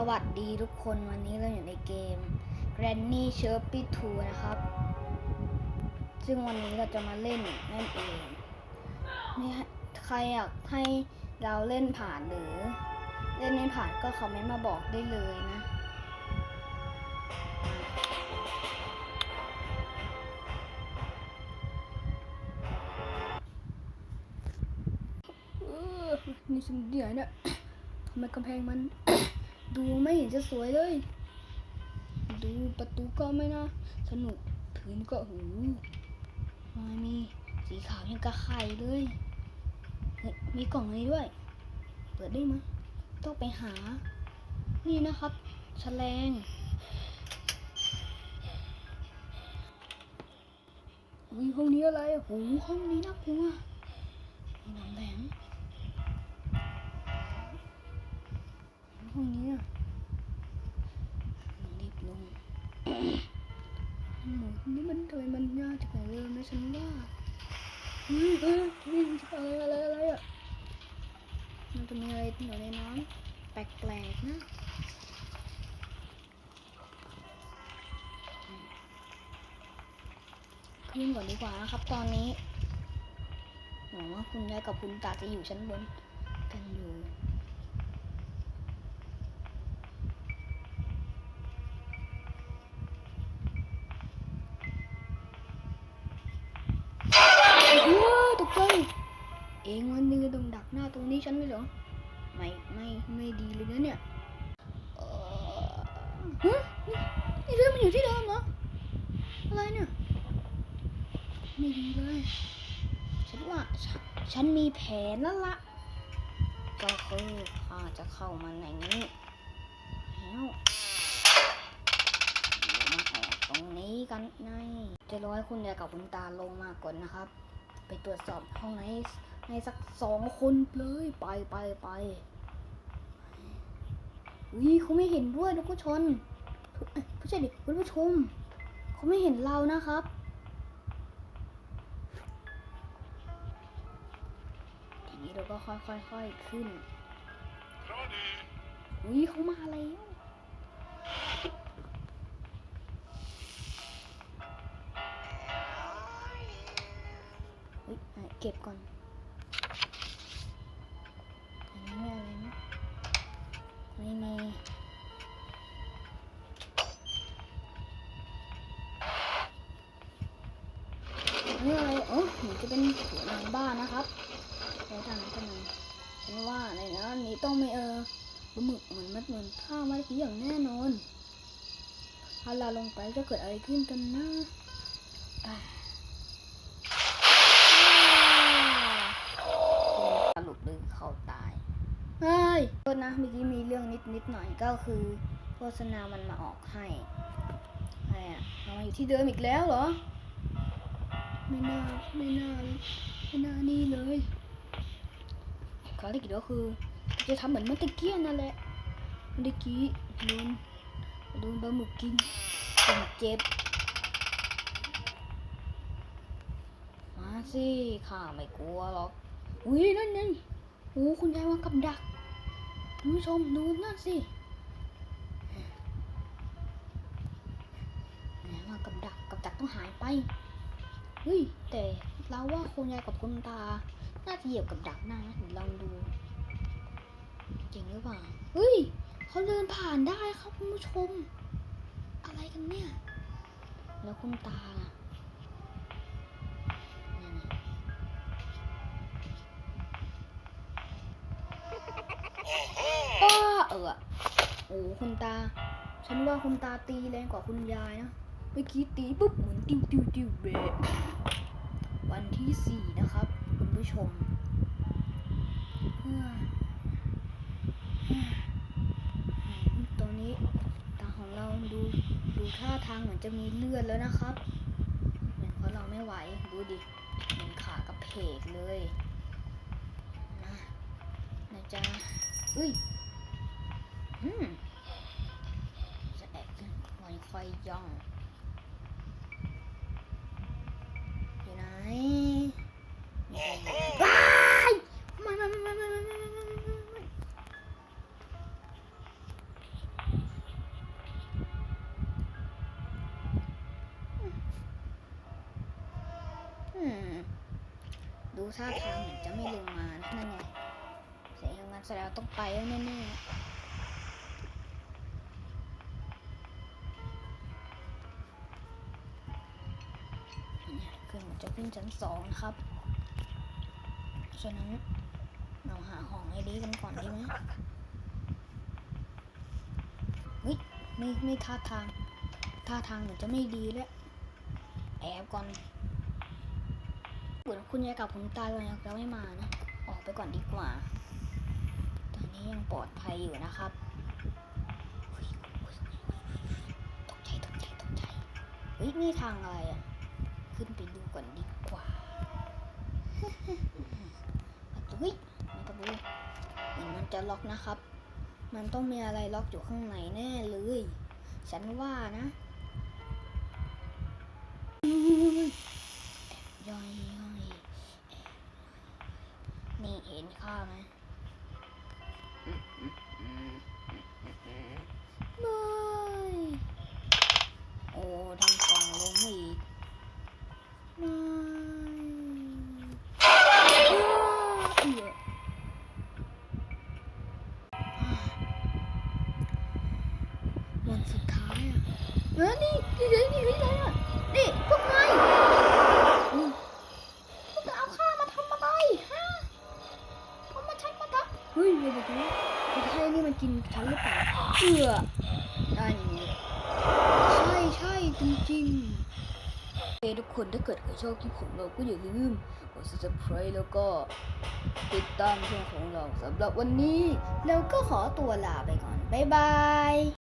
สวัสดีทุกคนวันนี้เราอยู่ในเกม Granny Sherpy 2 นะครับ ซึ่งวันนี้เราจะมาเล่นนั่นเองนี่ใครอยากให้เราเล่นผ่านหรือ เล่นไม่ผ่านก็คอมเมนต์มาบอกได้เลยนะเออนี่ฉันเดี๋ยวเนี่ยทำไมกำแพงมัน ดูไม่เห็นจะสวยเลย ดูประตูก็ไม่น่าสนุกพื้นก็หูมันมีสีขาวยังกระไข่เลยเฮ้ยมีกล่องนี้ด้วย เปิดได้ไหมต้องไปหา นี่นะครับแฉลงอุ้ยห้องนี้อะไรอะโหห้องนี้น่ากลัวมีน้ำแดง ห้องนี้อะรีบลงโอ้โหนี่มันทำไมมันยากจังเลยไม่ฉันว่าเฮ้ยเฮ้ยนี่อะไรอะไรอะไรอะมันจะมีอะไรอยู่ในน้ำแปลกๆนะขึ้นก่อนดีกว่านะครับ ตอนนี้หวังว่าคุณยายกับคุณตาจะอยู่ชั้นบนกันอยู่ หน้าตรงนี้ฉันไม่เหรอ ไม่ไม่ไม่ดีเลยนะเนี่ยเอ่อฮะนี่เรื่องมันอยู่ที่เดิมเหรอ อะไรเนี่ย ไม่ดีเลย ฉันว่าฉนฉันมีแผนแล้วละก็คือข้าจะเข้ามาในนี้แล้วมาออกตรงนี้กันไงจะร้อให้คุณยายกับคุณตาลงมาก่อนนะครับ ไปตรวจสอบห้องไหน ในสักสองคนเลยไปไปไปอุ้ยเขาไม่เห็นด้วยทุกผู้ชนผู้ชายดิคุณผู้ชมเขาไม่เห็นเรานะครับทีนี้เราก็ค่อยๆค่อยขึ้นอุ้ยเขามาแล้วอุ้ยเก็บก่อน นนี้ไม่อะไรนะไม่มีนี่อะไรโอ้หนูจะเป็นสวนหลังบ้านนะครับแล้วทางนั้นก็มาฉันว่าในนั้นนี้ต้องไมีเออปลาหมึกเหมือนมัดเหมือนข้าวมื่อกี้อย่างแน่นอนถ้าเราลงไปจะเกิดอะไรขึ้นกันนะอ่าสรุปเลยเขาตา เฮ้ยโทษนะเมื่อกี้มีเรื่องนิดนิดหน่อยก็คือโฆษณามันมาออกให้อะไรอะเรามาอยู่ที่เดิมอีกแล้วเหรอ ไม่น่าไม่น่าไม่น่านี่เลยภารกิจก็คือ จะทำเหมือนเมื่อตะกี้นั่นแหละเมื่อกี้โดนโดนปลาหมึกกินจนเจ็บมาสิข้าไม่กลัวหรอกอุ้ยนั่นไงโอ้คุณยายวางกับดัก คุณผู้ชมดูนั่นสิยายวกับดักกับดักต้องหายไป เฮ้ย แต่เราว่าคุณยายกับคุณตา น่าจะเหยียบกับดักหน้านะเดี๋ยวลองดู จริงหรือเปล่า เฮ้ย เขาเดินผ่านได้ครับคุณผู้ชม อะไรกันเนี่ย แล้วคุณตาล่ะเนี่ ยนะป้าเออโอ้คุณตา ฉันว่าคุณตาตีแรงกว่าคุณยายนะเมื่อกี้ตีปุ๊บเหมือนติ้วติ้วติ้วเบะวันที่สี่นะครับ คุณผู้ชมเฮ้ยเฮ้ยตอนนี้ตาของเราดูดูท่าทางเหมือนจะมีเลือดแล้วนะครับเหมือนเพราะเราไม่ไหวดูดิเหมือนขากระเพกเลยนะนะจ๊ะอุ้ย แสบมันค่อยย่อง อยู่ไหนว้ายมันมันมันมันมันดูท่าทางเหมือนจะไม่ลงมานั่นไงเสียงมันแสดงต้องไปแล้วแน่ๆื่อนจะขึ้นชั้นสองนะครับฉะนั้นเราหาห้องไอ้ดีกันก่อนดีไหมเฮ้ยไม่ไม่ท่าทาง ท่าทางเหมือนจะไม่ดีแล้วแอบก่อนเหมือนคุณยายกับคุณตาเรายังจะไม่มานะ ออกไปก่อนดีกว่า ตอนนี้ยังปลอดภัยอยู่นะครับตกใจตกใจตกใจเฮ้ยนี่ทางอะไรอะ ขึ้นไปดูก่อนดีกว่าเฮ้ยมันประตูเหมือนมันจะล็อกนะครับ มันต้องมีอะไรล็อกอยู่ข้างในแน่เลย ฉันว่านะย่อยย่อยนี่เห็นข้าไหมไม่โอ้ทำกล่องลงอีกไม่อ้าเอือ วันสุดท้ายอะเออนี่นี่นี่นี่นี่อะไรอะ นี่พวกนายนี่พวกนายเอาข้ามาทำอะไรฮะเอามาฉันมาทำเฮ้ยเดี๋ยวเดี๋ยวเดี๋ยวไม่ใช่นี่มันกินฉันหรือเปล่าเอือได้ยังไงใช่ใช่จริงๆเอ้ทุกคนถ้าเกิดใครชอบคลิปของเราก็อย่าลืมกด subscribe แล้วก็ติดตามช่องของเราสำหรับวันนี้ เราก็ขอตัวลาไปก่อน บ๊ายบาย